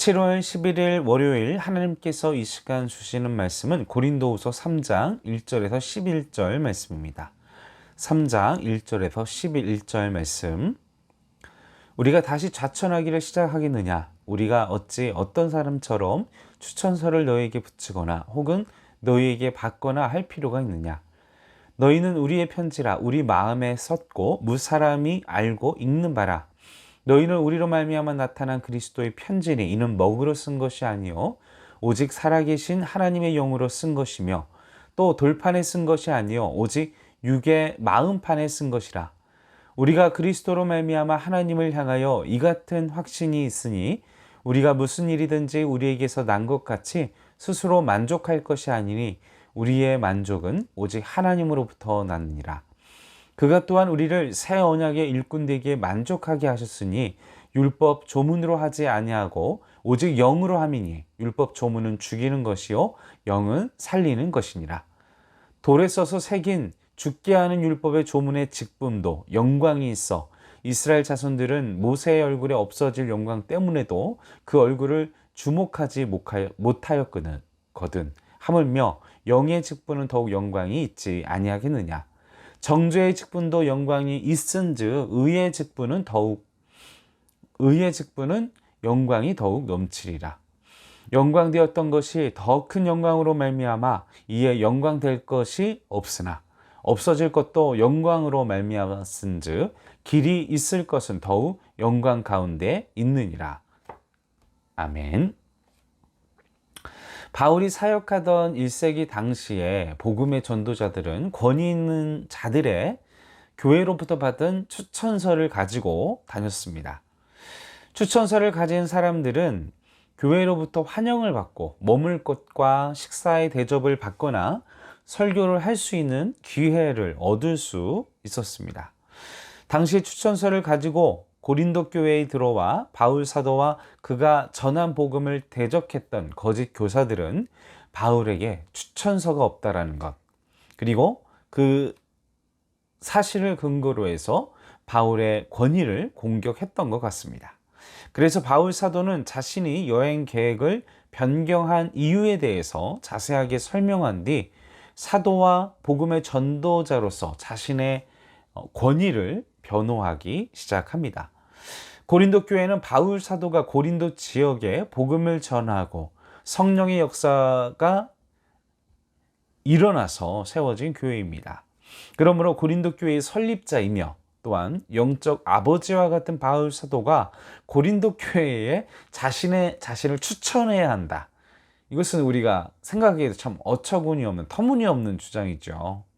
7월 11일 월요일 하나님께서 이 시간 주시는 말씀은 고린도후서 3장 1절에서 11절 말씀입니다. 3장 1절에서 11절 말씀. 우리가 다시 좌천하기를 시작하겠느냐? 우리가 어찌 어떤 사람처럼 추천서를 너에게 붙이거나 혹은 너희에게 받거나 할 필요가 있느냐? 너희는 우리의 편지라 우리 마음에 썼고 무사람이 알고 읽는 바라. 너희는 우리로 말미암아 나타난 그리스도의 편지니 이는 먹으로 쓴 것이 아니요 오직 살아계신 하나님의 영으로 쓴 것이며 또 돌판에 쓴 것이 아니요 오직 육의 마음판에 쓴 것이라. 우리가 그리스도로 말미암아 하나님을 향하여 이 같은 확신이 있으니 우리가 무슨 일이든지 우리에게서 난 것 같이 스스로 만족할 것이 아니니 우리의 만족은 오직 하나님으로부터 나느니라. 그가 또한 우리를 새 언약의 일꾼 되기에 만족하게 하셨으니 율법 조문으로 하지 아니하고 오직 영으로 함이니 율법 조문은 죽이는 것이요 영은 살리는 것이니라. 돌에 써서 새긴 죽게 하는 율법의 조문의 직분도 영광이 있어 이스라엘 자손들은 모세의 얼굴에 없어질 영광 때문에도 그 얼굴을 주목하지 못하였거든. 하물며 영의 직분은 더욱 영광이 있지 아니하겠느냐. 정죄의 직분도 영광이 있은즉 의의 직분은 더욱 의의 직분은 영광이 더욱 넘치리라. 영광되었던 것이 더 큰 영광으로 말미암아 이에 영광될 것이 없으나 없어질 것도 영광으로 말미암았은즉 길이 있을 것은 더욱 영광 가운데 있느니라. 아멘. 바울이 사역하던 1세기 당시에 복음의 전도자들은 권위 있는 자들의 교회로부터 받은 추천서를 가지고 다녔습니다. 추천서를 가진 사람들은 교회로부터 환영을 받고 머물 곳과 식사의 대접을 받거나 설교를 할 수 있는 기회를 얻을 수 있었습니다. 당시 추천서를 가지고 고린도 교회에 들어와 바울 사도와 그가 전한 복음을 대적했던 거짓 교사들은 바울에게 추천서가 없다라는 것. 그리고 그 사실을 근거로 해서 바울의 권위를 공격했던 것 같습니다. 그래서 바울 사도는 자신이 여행 계획을 변경한 이유에 대해서 자세하게 설명한 뒤 사도와 복음의 전도자로서 자신의 권위를 변호하기 시작합니다. 고린도 교회는 바울 사도가 고린도 지역에 복음을 전하고 성령의 역사가 일어나서 세워진 교회입니다. 그러므로 고린도 교회의 설립자이며 또한 영적 아버지와 같은 바울 사도가 고린도 교회에 자신의 자신을 추천해야 한다. 이것은 우리가 생각하기에도 참 어처구니 없는 터무니없는 주장이죠.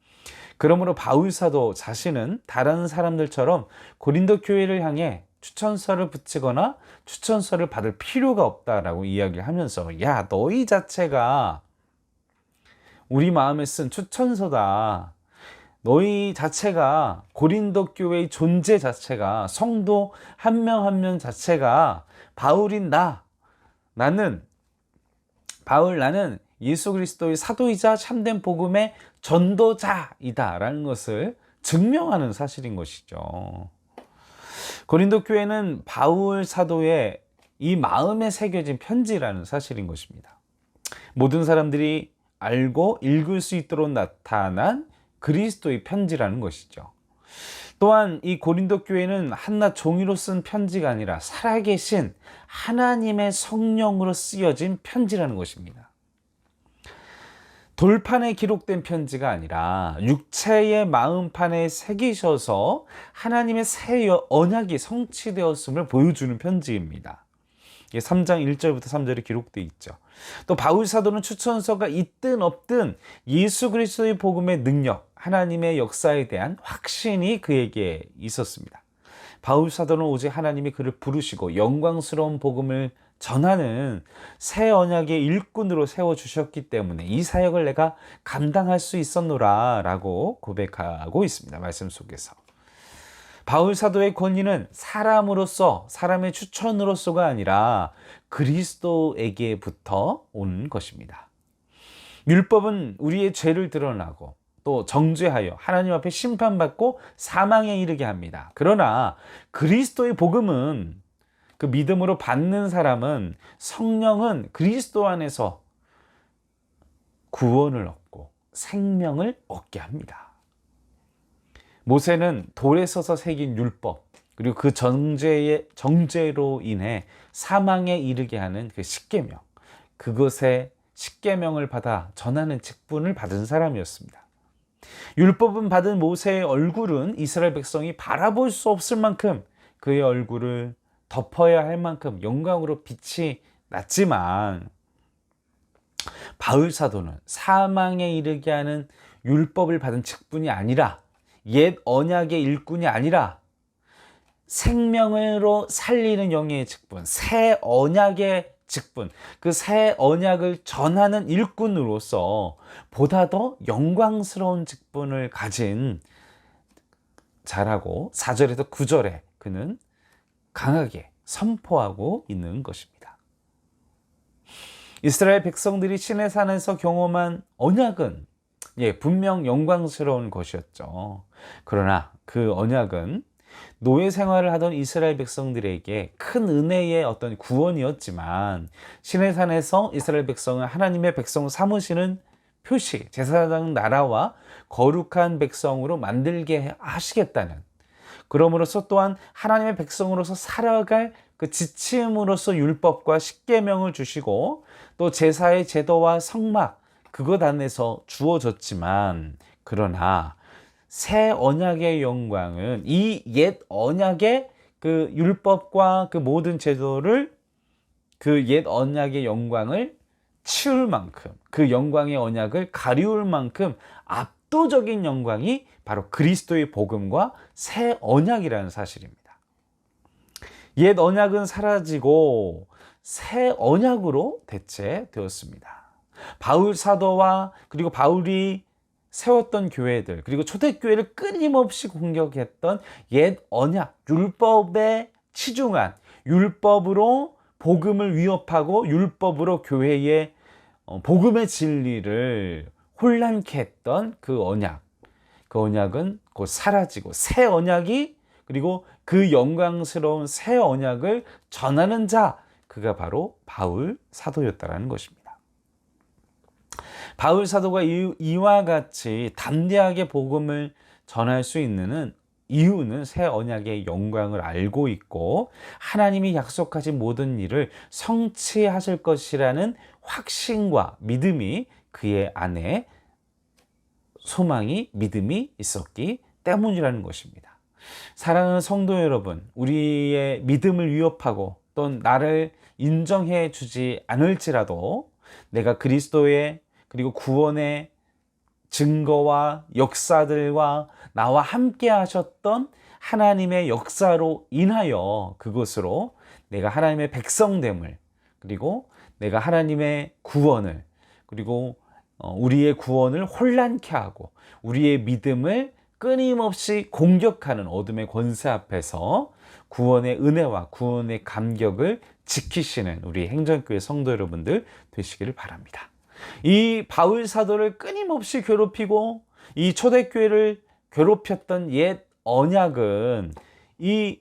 그러므로 바울 사도 자신은 다른 사람들처럼 고린도 교회를 향해 추천서를 붙이거나 추천서를 받을 필요가 없다라고 이야기를 하면서 야 너희 자체가 우리 마음에 쓴 추천서다. 너희 자체가 고린도 교회의 존재 자체가 성도 한 명 한 명 자체가 바울인 나 나는 바울 나는 예수 그리스도의 사도이자 참된 복음의 전도자이다라는 것을 증명하는 사실인 것이죠. 고린도 교회는 바울 사도의 이 마음에 새겨진 편지라는 사실인 것입니다. 모든 사람들이 알고 읽을 수 있도록 나타난 그리스도의 편지라는 것이죠. 또한 이 고린도 교회는 한낱 종이로 쓴 편지가 아니라 살아계신 하나님의 성령으로 쓰여진 편지라는 것입니다. 돌판에 기록된 편지가 아니라 육체의 마음판에 새기셔서 하나님의 새 언약이 성취되었음을 보여주는 편지입니다. 3장 1절부터 3절에 기록되어 있죠. 또 바울 사도는 추천서가 있든 없든 예수 그리스도의 복음의 능력, 하나님의 역사에 대한 확신이 그에게 있었습니다. 바울 사도는 오직 하나님이 그를 부르시고 영광스러운 복음을 전하는 새 언약의 일꾼으로 세워 주셨기 때문에 이 사역을 내가 감당할 수 있었노라 라고 고백하고 있습니다. 말씀 속에서. 바울 사도의 권위는 사람으로서 사람의 추천으로서가 아니라 그리스도에게부터 온 것입니다. 율법은 우리의 죄를 드러나고 또 정죄하여 하나님 앞에 심판받고 사망에 이르게 합니다. 그러나 그리스도의 복음은 그 믿음으로 받는 사람은 성령은 그리스도 안에서 구원을 얻고 생명을 얻게 합니다. 모세는 돌에 써서 새긴 율법 그리고 그 정죄의 정죄로 인해 사망에 이르게 하는 그 십계명 그것의 십계명을 받아 전하는 직분을 받은 사람이었습니다. 율법은 받은 모세의 얼굴은 이스라엘 백성이 바라볼 수 없을 만큼 그의 얼굴을 덮어야 할 만큼 영광으로 빛이 났지만 바울 사도는 사망에 이르게 하는 율법을 받은 직분이 아니라 옛 언약의 일꾼이 아니라 생명으로 살리는 영의 직분, 새 언약의 직분, 그 새 언약을 전하는 일꾼으로서 보다 더 영광스러운 직분을 가진 자라고 4절에서 9절에 그는 강하게 선포하고 있는 것입니다. 이스라엘 백성들이 신의 산에서 경험한 언약은 예, 분명 영광스러운 것이었죠. 그러나 그 언약은 노예 생활을 하던 이스라엘 백성들에게 큰 은혜의 어떤 구원이었지만 신의 산에서 이스라엘 백성을 하나님의 백성 삼으시는 표시, 제사장 나라와 거룩한 백성으로 만들게 하시겠다는 그럼으로써 또한 하나님의 백성으로서 살아갈 그 지침으로서 율법과 십계명을 주시고 또 제사의 제도와 성막 그것 안에서 주어졌지만 그러나 새 언약의 영광은 이 옛 언약의 그 율법과 그 모든 제도를 그 옛 언약의 영광을 치울 만큼 그 영광의 언약을 가리울 만큼 압도적인 영광이 바로 그리스도의 복음과 새 언약이라는 사실입니다. 옛 언약은 사라지고 새 언약으로 대체되었습니다. 바울 사도와 그리고 바울이 세웠던 교회들 그리고 초대교회를 끊임없이 공격했던 옛 언약 율법에 치중한 율법으로 복음을 위협하고 율법으로 교회의 어, 복음의 진리를 혼란케 했던 그 언약 그 언약은 곧 사라지고 새 언약이 그리고 그 영광스러운 새 언약을 전하는 자 그가 바로 바울 사도였다라는 것입니다. 바울 사도가 이와 같이 담대하게 복음을 전할 수 있는 이유는 새 언약의 영광을 알고 있고 하나님이 약속하신 모든 일을 성취하실 것이라는 확신과 믿음이 그의 안에 소망이 믿음이 있었기 때문이라는 것입니다. 사랑하는 성도 여러분, 우리의 믿음을 위협하고 또 나를 인정해 주지 않을지라도 내가 그리스도의 그리고 구원의 증거와 역사들과 나와 함께 하셨던 하나님의 역사로 인하여 그것으로 내가 하나님의 백성됨을 그리고 내가 하나님의 구원을 그리고 어, 우리의 구원을 혼란케 하고 우리의 믿음을 끊임없이 공격하는 어둠의 권세 앞에서 구원의 은혜와 구원의 감격을 지키시는 우리 행전교회 성도 여러분들 되시기를 바랍니다. 이 바울 사도를 끊임없이 괴롭히고 이 초대교회를 괴롭혔던 옛 언약은 이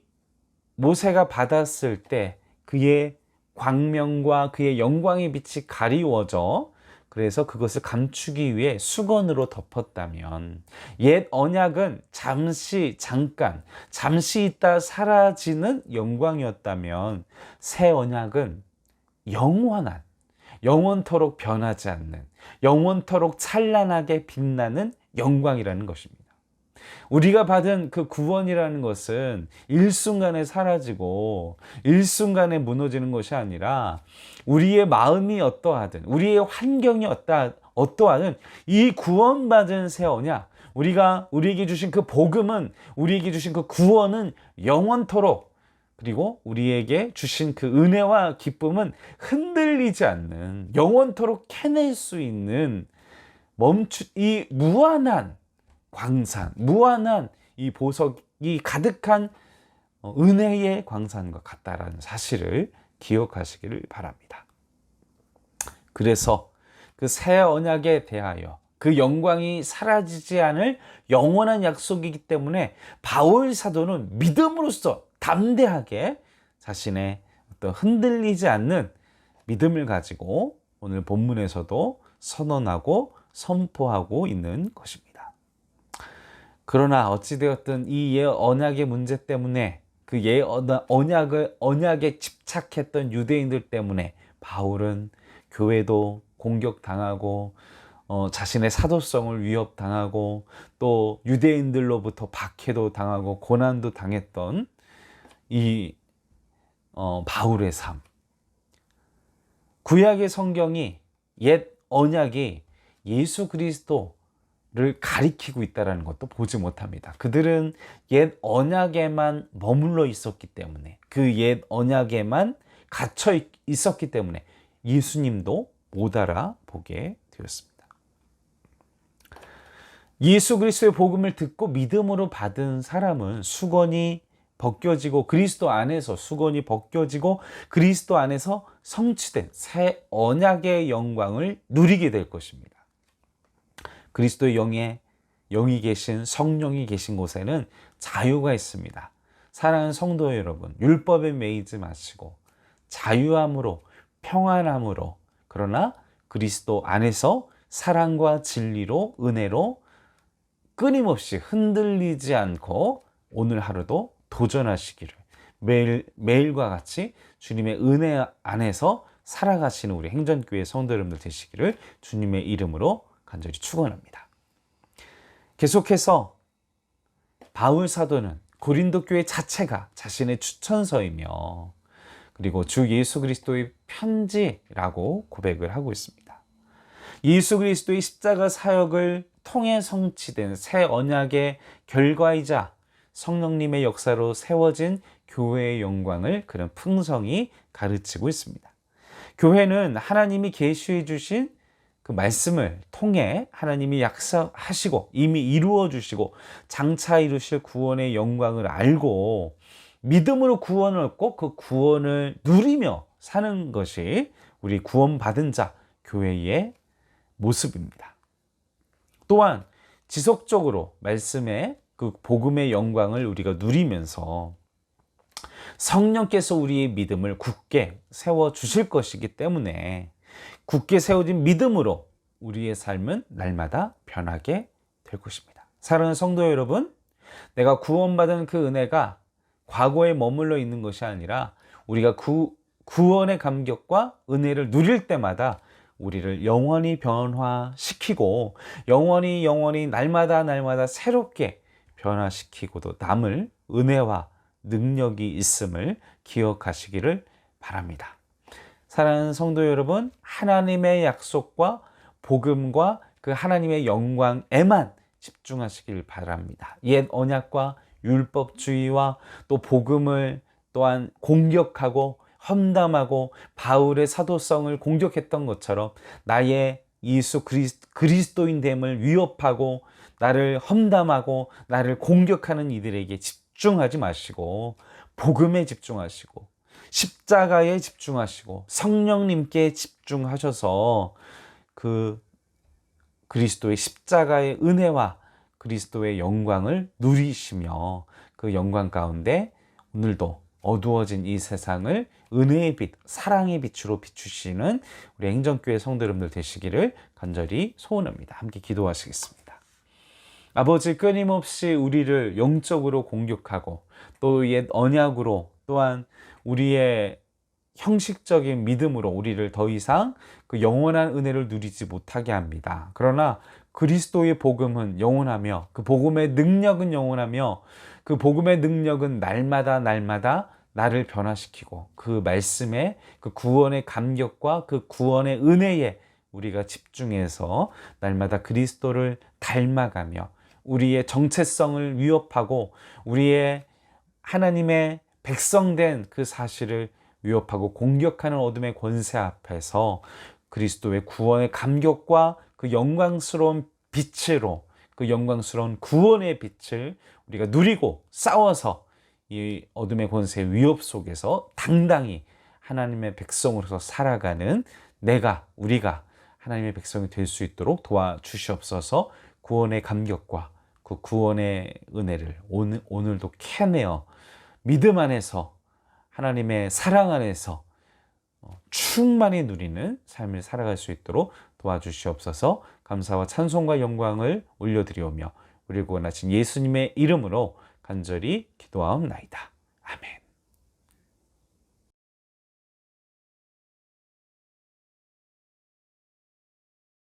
모세가 받았을 때 그의 광명과 그의 영광의 빛이 가리워져 그래서 그것을 감추기 위해 수건으로 덮었다면 옛 언약은 잠시 잠깐 잠시 있다 사라지는 영광이었다면 새 언약은 영원한 영원토록 변하지 않는 영원토록 찬란하게 빛나는 영광이라는 것입니다. 우리가 받은 그 구원이라는 것은 일순간에 사라지고 일순간에 무너지는 것이 아니라 우리의 마음이 어떠하든 우리의 환경이 어떠, 어떠하든 이 구원받은 새 언약 우리가 우리에게 주신 그 복음은 우리에게 주신 그 구원은 영원토록 그리고 우리에게 주신 그 은혜와 기쁨은 흔들리지 않는 영원토록 캐낼 수 있는 멈추 이 무한한 광산, 무한한 이 보석이 가득한 어, 은혜의 광산과 같다라는 사실을 기억하시기를 바랍니다. 그래서 그 새 언약에 대하여 그 영광이 사라지지 않을 영원한 약속이기 때문에 바울 사도는 믿음으로써 담대하게 자신의 어떤 흔들리지 않는 믿음을 가지고 오늘 본문에서도 선언하고 선포하고 있는 것입니다. 그러나 어찌되었든 이 예 언약의 문제 때문에 그 예 언약을 언약에 집착했던 유대인들 때문에 바울은 교회도 공격당하고 어, 자신의 사도성을 위협당하고 또 유대인들로부터 박해도 당하고 고난도 당했던 이 어, 바울의 삶. 구약의 성경이 옛 언약이 예수 그리스도 를 가리키고 있다는 것도 보지 못합니다. 그들은 옛 언약에만 머물러 있었기 때문에 그 옛 언약에만 갇혀 있었기 때문에 예수님도 못 알아보게 되었습니다. 예수 그리스도의 복음을 듣고 믿음으로 받은 사람은 수건이 벗겨지고 그리스도 안에서 수건이 벗겨지고 그리스도 안에서 성취된 새 언약의 영광을 누리게 될 것입니다. 그리스도의 영에 영이 계신 성령이 계신 곳에는 자유가 있습니다. 사랑하는 성도 여러분, 율법에 매이지 마시고 자유함으로 평안함으로 그러나 그리스도 안에서 사랑과 진리로 은혜로 끊임없이 흔들리지 않고 오늘 하루도 도전하시기를 매일 매일과 같이 주님의 은혜 안에서 살아가시는 우리 행전교회 성도 여러분들 되시기를 주님의 이름으로 간절히 축원합니다. 계속해서 바울 사도는 고린도 교회 자체가 자신의 추천서이며 그리고 주 예수 그리스도의 편지라고 고백을 하고 있습니다. 예수 그리스도의 십자가 사역을 통해 성취된 새 언약의 결과이자 성령님의 역사로 세워진 교회의 영광을 그런 풍성히 가르치고 있습니다. 교회는 하나님이 계시해 주신 그 말씀을 통해 하나님이 약속하시고 이미 이루어 주시고 장차 이루실 구원의 영광을 알고 믿음으로 구원을 얻고 그 구원을 누리며 사는 것이 우리 구원받은 자 교회의 모습입니다. 또한 지속적으로 말씀의 그 복음의 영광을 우리가 누리면서 성령께서 우리의 믿음을 굳게 세워 주실 것이기 때문에 굳게 세워진 믿음으로 우리의 삶은 날마다 변하게 될 것입니다. 사랑하는 성도 여러분, 내가 구원받은 그 은혜가 과거에 머물러 있는 것이 아니라 우리가 구, 구원의 감격과 은혜를 누릴 때마다 우리를 영원히 변화시키고 영원히 영원히 날마다 날마다 새롭게 변화시키고도 남을 은혜와 능력이 있음을 기억하시기를 바랍니다. 사랑하는 성도 여러분, 하나님의 약속과 복음과 그 하나님의 영광에만 집중하시길 바랍니다. 옛 언약과 율법주의와 또 복음을 또한 공격하고 험담하고 바울의 사도성을 공격했던 것처럼 나의 예수 그리스도인됨을 위협하고 나를 험담하고 나를 공격하는 이들에게 집중하지 마시고 복음에 집중하시고 십자가에 집중하시고 성령님께 집중하셔서 그 그리스도의 십자가의 은혜와 그리스도의 영광을 누리시며 그 영광 가운데 오늘도 어두워진 이 세상을 은혜의 빛, 사랑의 빛으로 비추시는 우리 행정교회 성도 여러분들 되시기를 간절히 소원합니다. 함께 기도하시겠습니다. 아버지 끊임없이 우리를 영적으로 공격하고 또 옛 언약으로 또한 우리의 형식적인 믿음으로 우리를 더 이상 그 영원한 은혜를 누리지 못하게 합니다. 그러나 그리스도의 복음은 영원하며 그 복음의 능력은 영원하며 그 복음의 능력은 날마다 날마다 나를 변화시키고 그 말씀에 그 구원의 감격과 그 구원의 은혜에 우리가 집중해서 날마다 그리스도를 닮아가며 우리의 정체성을 위협하고 우리의 하나님의 백성된 그 사실을 위협하고 공격하는 어둠의 권세 앞에서 그리스도의 구원의 감격과 그 영광스러운 빛으로 그 영광스러운 구원의 빛을 우리가 누리고 싸워서 이 어둠의 권세의 위협 속에서 당당히 하나님의 백성으로서 살아가는 내가 우리가 하나님의 백성이 될 수 있도록 도와주시옵소서. 구원의 감격과 그 구원의 은혜를 오늘, 오늘도 캐내어 믿음 안에서 하나님의 사랑 안에서 어, 충만히 누리는 삶을 살아갈 수 있도록 도와주시옵소서 감사와 찬송과 영광을 올려드리오며 우리 구원하신 예수님의 이름으로 간절히 기도하옵나이다. 아멘.